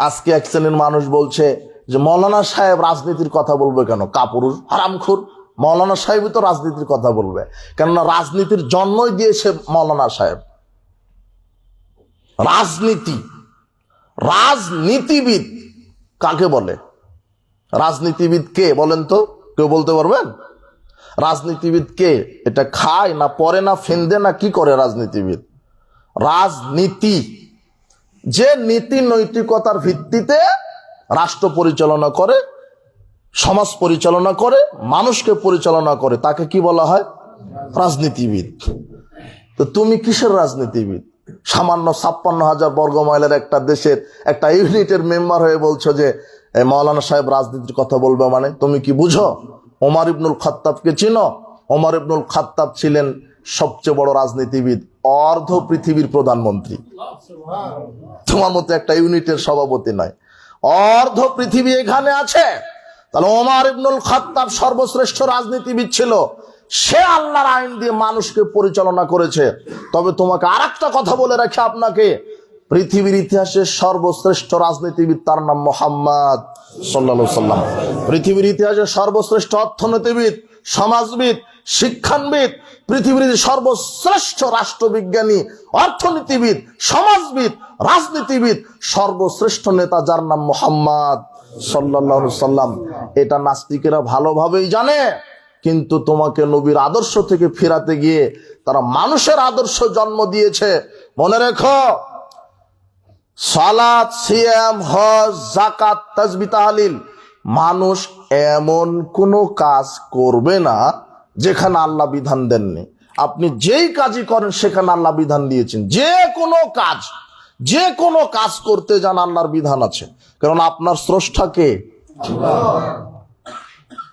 আজকে এক শ্রেণির মানুষ বলছে যে, মৌলানা সাহেব রাজনীতির কথা বলবে কেন? কাপুরুষ, হারামখুর। মৌলানা সাহেবই তো রাজনীতির কথা বলবে। কেননা রাজনীতির জন্মই দিয়েছে মৌলানা সাহেব। রাজনীতি, রাজনীতিবিদ কাকে বলে? রাজনীতিবিদ কে বলেন তো? কেউ বলতে পারবেন? রাজনীতিবিদ কে? এটা খায় না পরে না ফেন্দে না কি করে রাজনীতিবিদ? রাজনীতি। যে নীতি নৈতিকতার ভিত্তিতে রাষ্ট্র পরিচালনা করে, সমাজ পরিচালনা করে, মানুষকে পরিচালনা করে, তাকে কি বলা হয়? রাজনীতিবিদ। তো তুমি কিসের রাজনীতিবিদ? সামান্য ছাপ্পান্ন হাজার বর্গ মাইলের একটা দেশের একটা ইউনিটের মেম্বার হয়ে বলছো যে মৌলানা সাহেব রাজনীতির কথা বলবে মানে? তুমি কি বুঝো? ওমর ইবনুল খাত্তাবকে চিনো? ওমর ইবনুল খাত্তাব ছিলেন সবচেয়ে বড় রাজনীতিবিদ। অর্ধ পৃথিবীর প্রধানমন্ত্রী। তোমার মতো একটা ইউনিটের সভাপতি নয়। অর্ধ পৃথিবী এখানে আছে। তাহলে ওমর ইবনুল খাত্তাব সর্বশ্রেষ্ঠ রাজনীতিবিদ ছিল। সে আল্লাহর আইন দিয়ে মানুষকে পরিচালনা করেছে। তবে তোমাকে আর কথা বলে রাখি আপনাকে। পৃথিবীর ইতিহাসে সর্বশ্রেষ্ঠ রাজনীতিবিদ তার নাম মোহাম্মদ সাল্লা সাল্লাম পৃথিবীর ইতিহাসে সর্বশ্রেষ্ঠ অর্থনীতিবিদ, সমাজবিদ শিক্ষানবিদ, পৃথিবীর সর্বশ্রেষ্ঠ রাষ্ট্রবিজ্ঞানী, অর্থনীতিবিদ, সমাজবিদ, রাজনীতিবিদ, সর্বশ্রেষ্ঠ নেতা যার নাম মোহাম্মদ সাল্লাহ সাল্লাম। এটা নাস্তিকেরা ভালোভাবেই জানে, কিন্তু তোমাকে নবীর আদর্শ থেকে ফেরাতে গিয়ে তারা মানুষের আদর্শ জন্ম দিয়েছে। মনে রেখো সালাদ হজ জাকাত মানুষ এমন কোনো কাজ করবে না যেখানে আল্লাহ বিধান দেননি। আপনি যেই কাজই করেন, সেখানে আল্লাহ বিধান দিয়েছেন। যে কোনো কাজ, যে কোনো কাজ করতে যান, আল্লাহর বিধান আছে। কারণ আপনার স্রষ্টাকে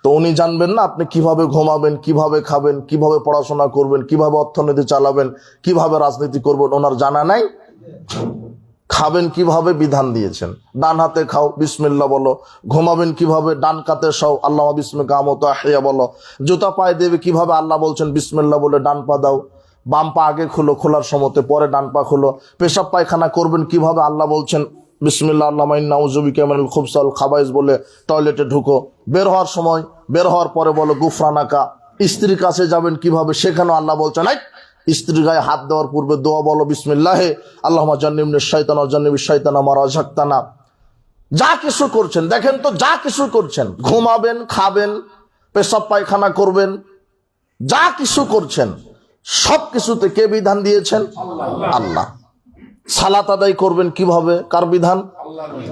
তো উনি জানবেন না, আপনি কীভাবে ঘুমাবেন, কীভাবে খাবেন, কীভাবে পড়াশোনা করবেন, কীভাবে অর্থনীতি চালাবেন, কীভাবে রাজনীতি করবেন, ওনার জানা নাই? খাবেন কীভাবে বিধান দিয়েছেন? ডান হাতে খাও, বিসমিল্লা বলো। ঘুমাবেন কীভাবে? ডান কাতে সও আল্লাহ বিসমি কামত আহিয়া বলো। জুতা পায়ে দেবে কীভাবে? আল্লাহ বলছেন, বিসমিল্লা বলে ডান পা দাও। বাম পা আগে খুলো, খোলার সময়তে পরে ডান পা খুলো। পেশাব পায়খানা করবেন কীভাবে? আল্লাহ বলছেন, বিসমিল্লা আল্লাহ নাউজুবি কেমন খুবসাল খাবাইজ বলে টয়লেটে ঢুকো। বের হওয়ার সময়, বের হওয়ার পরে বলো, গুফরানাকা। স্ত্রীর কাছে যাবেন কীভাবে? সেখানেও আল্লাহ বলছেন স্ত্রীর গায়ে হাত দেওয়ার পূর্বে দোয়া বলো, বিসমিল্লাহে আল্লাহ জান্নিমনে শৈতানা জান্নিবি শৈতানা মারা ঝাক্তানা যা কিছু করছেন, দেখেন তো যা কিছু করছেন। ঘুমাবেন, খাবেন, পেশাব পায়খানা করবেন, যা কিছু করছেন, সব কিছুতে কে বিধান দিয়েছেন? আল্লাহ। সালাত আদায় করবেন কীভাবে? কার বিধান?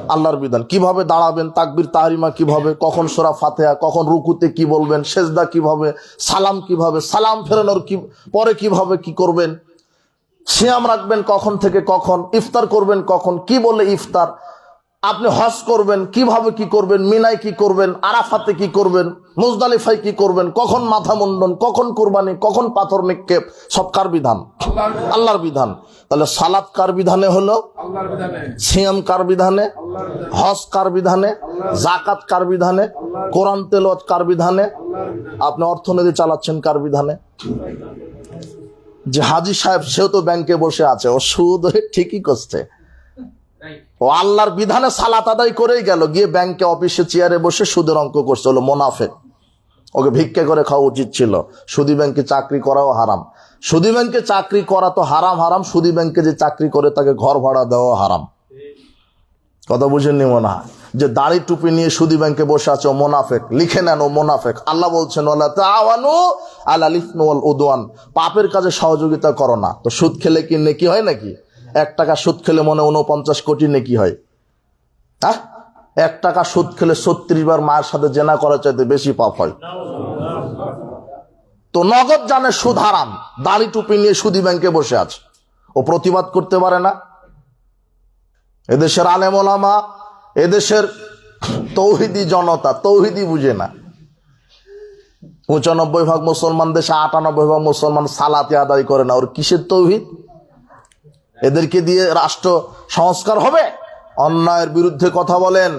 আল্লাহর বিধান। কীভাবে দাঁড়াবেন তাকবির তাহারিমা কীভাবে? কখন সোরা ফাতেহা, কখন রুকুতে কি বলবেন? সেজদা কীভাবে? সালাম কীভাবে? সালাম ফেরানোর কি পরে কীভাবে কি করবেন? সিয়াম রাখবেন কখন থেকে কখন? ইফতার করবেন কখন? কি বলে ইফতার? আপনি হজ করবেন, কীভাবে কি করবেন, মিনায় কি করবেন, আরাফাতে কি করবেন, মুজদালিফায় কি করবেন, কখন মাথা মুন্ডন, কখন কোরবানি, কখন পাথর নিক্ষেপ, সব কার বিধান? আল্লাহর বিধান। তাহলে সালাত কার বিধানে হলো? সিয়াম কার বিধানে? হজ কার বিধানে? জাকাত কার বিধানে? কোরআন তেলত কার বিধানে? আপনি অর্থনীতি চালাচ্ছেন কার বিধানে? যে হাজি সাহেব, সেও তো ব্যাংকে বসে আছে, ও সুদ ঠিকই করছে। ও আল্লাহর বিধানে সালাত আদায় করেই গেল। গিয়ে ব্যাংকে অফিসে চেয়ারে বসে সুদের অঙ্ক করছে, হলো মোনাফেক। ওকে ভিক্ষা করে খাওয়া উচিত ছিল। সুদি ব্যাংকে চাকরি করাও হারাম। সুদি ব্যাংকে চাকরি করা তো হারাম হারাম। সুদি ব্যাংকে যে চাকরি করে তাকে ঘর ভাড়া দেওয়া হারাম। কথা বুঝেননি মনে হয়? যে দাড়ি টুপি নিয়ে সুদি ব্যাংকে বসে আছে, ও মোনাফেক। লিখে নেন ও মোনাফেক। আল্লাহ বলছেন ওলা তাওয়ানু আলা লিফনু ওয়াল উদওয়ান। পাপের কাজে সহযোগিতা করো না। তো সুদ খেলে কি নেকি হয় নাকি? এক টাকা সুদ খেলে মনে উনপঞ্চাশ কোটি নেকি হয়। হ্যাঁ এক টাকা সুদ খেলে ছত্রিশ বার মায়ের সাথে জেনা করা চাইতে বেশি পাপ হয়। তো নগদ জানে সুদ হারাম, দাড়ি টুপি নিয়ে সুদি ব্যাংকে বসে আছে। ও প্রতিবাদ করতে পারে না। এদেশের আলেম ওলামা, এদেশের তৌহিদি জনতা, তৌহিদি বুঝে না। পঁচানব্বই ভাগ মুসলমান দেশে আটানব্বই ভাগ মুসলমান সালাতে আদায় করে না। ওর কিসের তৌহিদ? এদেরকে দিয়ে রাষ্ট্র সংস্কার হবে। অন্যায়ের বিরুদ্ধে কথা বলেন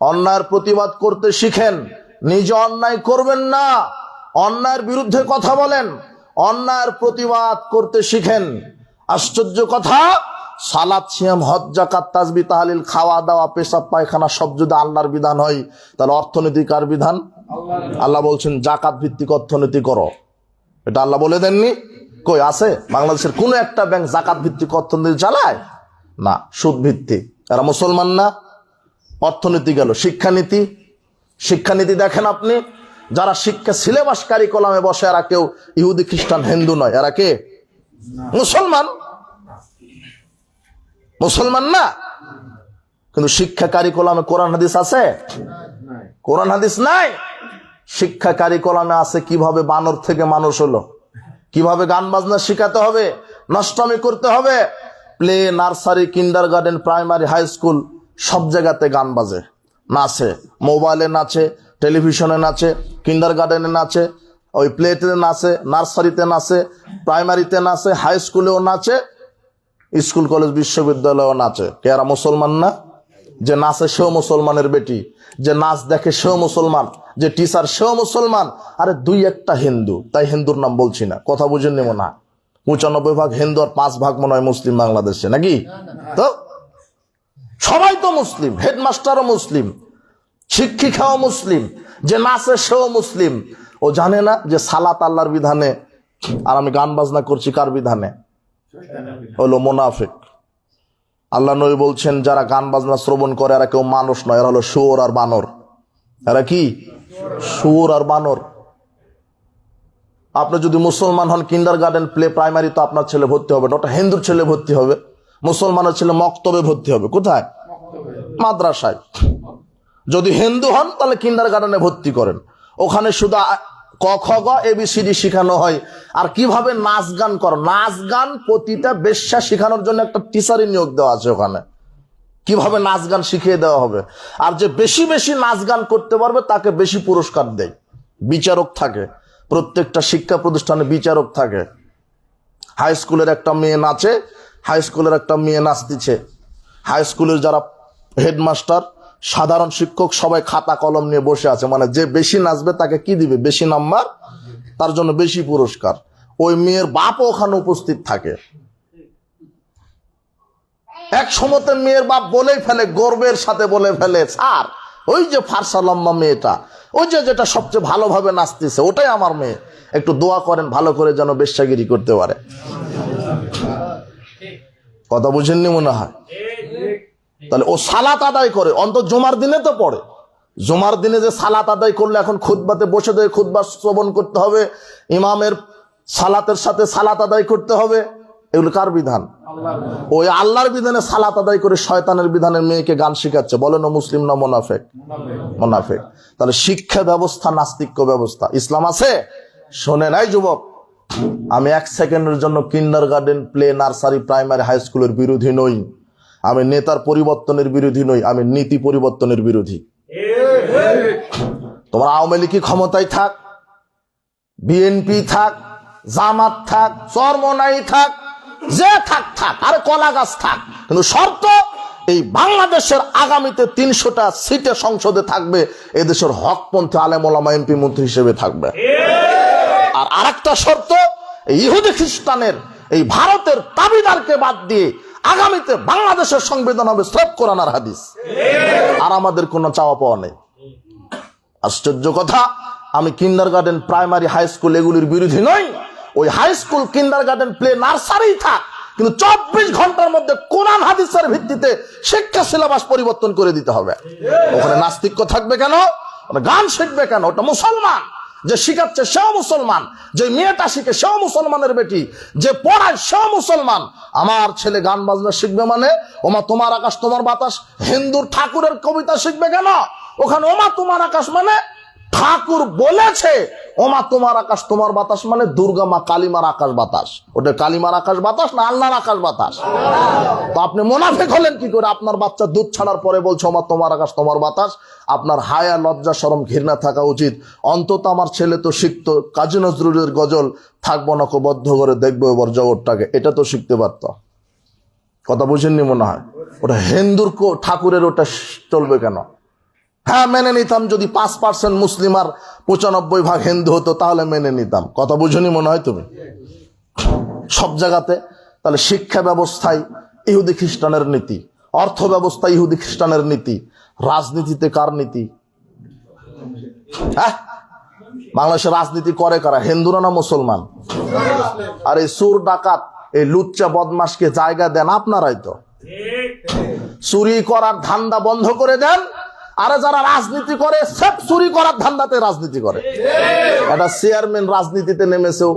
অন্যায়ের প্রতিবাদ করতে শিখেন নিজে অন্যায় করবেন না। অন্যায়ের বিরুদ্ধে কথা বলেন অন্যায়ের প্রতিবাদ করতে শিখেন। আশ্চর্য কথা সালাদ সিয়াম হজ জাকাত তাজবি তাহালিল খাওয়া দাওয়া পেশাব পায়খানা সব যদি আল্লাহর বিধান হয় তাহলে অর্থনীতি কার বিধান? আল্লাহ বলছেন জাকাত ভিত্তিক অর্থনীতি করো। এটা আল্লাহ বলে দেননি। কই আছে? বাংলাদেশের কোন একটা ব্যাংক জাকাত ভিত্তিক অর্থনীতি চালায়? না সুদ ভিত্তিক এরা মুসলমান না। অর্থনীতি গেল শিক্ষানীতি। শিক্ষানীতি দেখেন আপনি, যারা শিক্ষা সিলেবাস কারিকলামে বসে, এরা কেউ ইহুদি, খ্রিস্টান, হিন্দু নয়। এরা কে? মুসলমান। মুসলমান না। কিন্তু শিক্ষা কারিকলামে কোরআন, হাদিস আছে? কোরআন, হাদিস নাই। শিক্ষা কারিকলামে আছে কীভাবে বানর থেকে মানুষ হলো? কীভাবে গান বাজনা শিখাতে হবে? নষ্টমী করতে হবে? Play, nursery kindergarten primary, high school সব জায়গাতে গান বাজে। নাচে। মোবাইলে নাচে, টেলিভিশনে নাচে কিন্ডার গার্ডেনে নাচে, ওই প্লেতে নাচে, নার্সারিতে নাচে, প্রাইমারিতে নাচে, হাই স্কুলেও নাচে, স্কুল, কলেজ, বিশ্ববিদ্যালয়েও নাচে। কে মুসলমান না? যে নাচে সেও মুসলমানের বেটি। যে নাচ দেখে সেও মুসলমান। যে টিচার সেও মুসলমান, আরে দুই একটা হিন্দু, তাই হিন্দুর নাম বলছি না, কথা বুঝে নিব না। পঁচানব্বই ভাগ হিন্দু আর পাঁচ ভাগ মনে হয় মুসলিম বাংলাদেশে, নাকি? তো? সবাই তো মুসলিম, হেডমাস্টারও মুসলিম, শিক্ষিকাও মুসলিম, যে নাচে সেও মুসলিম। ও জানে না যে সালাত আল্লাহর বিধানে, আর আমি গান বাজনা করছি কার বিধানে? হলো মোনাফিক। আল্লাহ নবী বলছেন, যারা গান বাজনা শ্রবণ করে, এরা কেউ মানুষ নয়, এরা হলো শুয়োর আর বানর। এরা কি? শুয়োর আর বানর। আপনি যদি মুসলমান হন কিন্ডার গার্ডেন প্লে প্রাইমারি তো আপনার ছেলে ভর্তি হবে। না ওটা হিন্দুর ছেলে ভর্তি হবে। মুসলমানের ছেলে মক্তবে ভর্তি হবে। কোথায়? মাদ্রাসায়। যদি হিন্দু হন, তাহলে কিন্ডার গার্ডেনে ভর্তি করেন। ওখানে শুধু ক, খ, গ এবিসিডি শেখানো হয়। আর কীভাবে নাচ গান করো? নাচ গান প্রতিটা বেশ্যা শেখানোর জন্য একটা টিচারই নিয়োগ দেওয়া আছে ওখানে। কীভাবে নাচ গান শিখিয়ে দেওয়া হবে? আর যে বেশি বেশি নাচ গান করতে পারবে, তাকে বেশি পুরস্কার দেয়। বিচারক থাকে। প্রত্যেকটা শিক্ষা প্রতিষ্ঠানে বিচারক থাকে। হাই স্কুলের একটা মেয়ে নাচে হাই স্কুলের একটা মেয়ে নাচ দিচ্ছে। হাই স্কুলের যারা হেডমাস্টার সাধারণ শিক্ষক, সবাই খাতা কলম নিয়ে বসে আছে। মানে যে বেশি নাচবে, তাকে কি দিবে? বেশি নাম্বার? তার জন্য বেশি পুরস্কার। ওই মেয়ের বাপও ওখানে উপস্থিত থাকে। এক সময়তে মেয়ের বাপ বলেই ফেলে, গর্বের সাথে বলে ফেলে, স্যার, ওই যে ফারসা লম্বা মেয়েটা, ওই যে যেটা সবচেয়ে ভালোভাবে নাচতেছে, ওটাই আমার মেয়ে। একটু দোয়া করেন, ভালো করে যেন বেশ্যাগিরি করতে পারে। কথা বুঝেননি মনে হয়? তাহলে ও সালাত আদায় করে অন্ত জমার দিনে তো পড়ে। জমার দিনে যে সালাত আদায় করলে এখন খুদবাতে বসে দিয়ে খুদবা শ্রবণ করতে হবে, ইমামের সালাতের সাথে সালাত আদায় করতে হবে, এগুলো কার বিধান? ওই আল্লাহর বিধানে সালাত আদায় করে শয়তানের বিধানের মেয়েকে গান শিখাচ্ছে। বলেন ও মুসলিম না মোনাফেক? মোনাফেক। তাহলে শিক্ষা ব্যবস্থা, নাস্তিক্য ব্যবস্থা, ইসলাম আছে? শোনে নাই যুবক, আমি এক সেকেন্ডের জন্য kindergarten play, nursery, primary, high স্কুলের বিরোধী নই। আমি নেতার পরিবর্তনের বিরোধী নই, আমি নীতি পরিবর্তনের বিরোধী। তোমার আওয়ামী লীগ ক্ষমতায় থাক, বিএনপি থাক, জামাত থাক, চরমনাই থাক যে থাক থাক, আরে কলা গাছ থাক। কিন্তু শর্ত, এই বাংলাদেশের আগামীতে তিনশোটা সিটে সংসদে থাকবে, এদেশের হকপন্থী আলেমোলামা এমপি মন্ত্রী হিসেবে থাকবে। আর আরেকটা শর্ত ইহুদি খ্রিস্টানের, এই ভারতের দাবিদারকে বাদ দিয়ে আগামীতে বাংলাদেশের সংবিধান হবে সব কোরআনার হাদিস। আর আমাদের কোনো চাওয়া পাওয়া নেই। আশ্চর্য কথা, আমি kindergarten primary high school এগুলির বিরোধী নই। ওই high school kindergarten play nursery থাক। কিন্তু চব্বিশ ঘণ্টার মধ্যে কোরআন, হাদিসের ভিত্তিতে শিক্ষা সিলেবাস পরিবর্তন করে দিতে হবে। ওখানে নাস্তিক্য থাকবে কেন? গান শিখবে কেন? ওটা মুসলমান। যে শিখাচ্ছে সেও মুসলমান। যে মেয়েটা শিখে সেও মুসলমানের বেটি। যে পড়ায় সেও মুসলমান। আমার ছেলে গান বাজনা শিখবে মানে ওমা তোমার আকাশ, তোমার বাতাস, হিন্দুর ঠাকুরের কবিতা শিখবে কেন? ওখানে ওমা তোমার আকাশ মানে ঠাকুর বলেছে, ওমা, তোমার আকাশ, তোমার বাতাস মানে দুর্গা মা কালিমার আকাশ বাতাস। ওটা কালিমার আকাশ বাতাস না আল্লাহর আকাশ বাতাস? তো আপনি মোনাফেক হলেন কি করে? আপনার বাচ্চা দুধ ছাড়ার পরে বলছে, ওমা, তোমার আকাশ, তোমার বাতাস। আপনার হায়া, লজ্জা সরম ঘৃণা থাকা উচিত। অন্তত আমার ছেলে তো শিখতো, কাজী নজরুলের গজল থাকব না বদ্ধ করে দেখব এবার জগৎটাকে। এটা তো শিখতে পারত। কথা বুঝেননি মনে হয়? ওটা হিন্দুর ঠাকুরের ওটা চলবে কেন? হ্যাঁ মেনে নিতাম। যদি পাঁচ পার্সেন্ট মুসলিম আর পঁচানব্বই ভাগ হিন্দু হতো, তাহলে মেনে নিতাম। কথা বুঝুনি মনে হয় তুমি? সব জায়গাতে। তাহলে শিক্ষা ব্যবস্থায় ইহুদি খ্রিস্টানের নীতি। অর্থ ব্যবস্থা ইহুদি খ্রিস্টানের নীতি। রাজনীতিতে কার নীতি? হ্যাঁ? বাংলাদেশের রাজনীতি করে কারা? হিন্দুরা না মুসলমান? আর এই সুর ডাকাত, এই লুচ্চা বদমাসকে জায়গা দেন আপনারাই তো। চুরি করার ধান্দা বন্ধ করে দেন। আরে যারা রাজনীতি করে, সব চুরি করার ধান্দাতে রাজনীতি করে। একটা চেয়ারম্যান রাজনীতিতে নেমেছেও,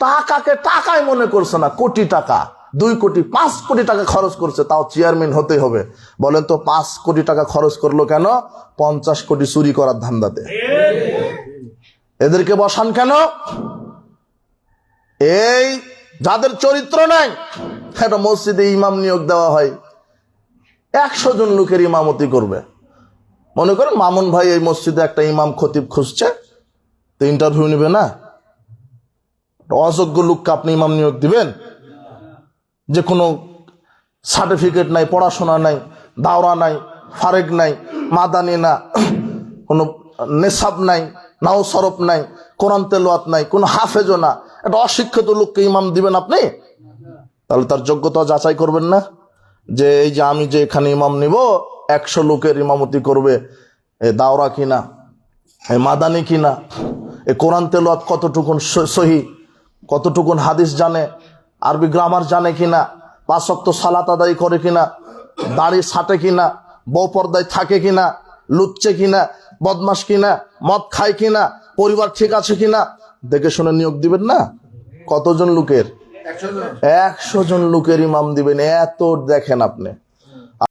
টাকাকে টাকায় মনে করছে না, কোটি টাকা। দুই কোটি, পাঁচ কোটি টাকা খরচ করছে, তাও চেয়ারম্যান হতে হবে। বলেন তো, পাঁচ কোটি টাকা খরচ করল কেন? পঞ্চাশ কোটি চুরি করার ধান্দাতে। এদেরকে বসান কেন? এই যাদের চরিত্র নাই, একটা মসজিদে ইমাম নিয়োগ দেওয়া হয়। একশো জন লোকের ইমামতি করবে। মনে করেন মামুন ভাই এই মসজিদে একটা ইমাম খতিব খুঁজছে, তো ইন্টারভিউ নেবে না? অযোগ্য লোককে আপনি ইমাম নিয়োগ দিবেন? যে কোনো সার্টিফিকেট নাই, পড়াশোনা নাই, দাওরা নাই, ফারেক নাই, মাদানি না, কোনো নেশাব নাই নাও সরফ নাই, কোরআন তেলোয়াত নাই, কোনো হাফেজও না। একটা অশিক্ষিত লোককে ইমাম দিবেন আপনি? তাহলে তার যোগ্যতা যাচাই করবেন না? যে এই যে আমি যে এখানে ইমাম নিব একশো লোকের ইমামতি করবে। এ দাওরা কিনা? এ মাদানি কিনা? এ কোরআন তেলোয়াত কতটুকুন সহি? কতটুকুন হাদিস জানে? আরবি গ্রামার জানে কিনা? পাঁচ শক্ত সালাত আদায় করে কিনা? দাড়ি ছাটে কিনা? বউ পর্দায় থাকে কিনা? লুচ্চে কিনা? বদমাস কিনা? মদ খায় কিনা? পরিবার ঠিক আছে কিনা? দেখে শুনে নিয়োগ দিবেন না? কতজন লোকের? একশো জন লোকের ইমাম দিবেন। এত দেখেন আপনি।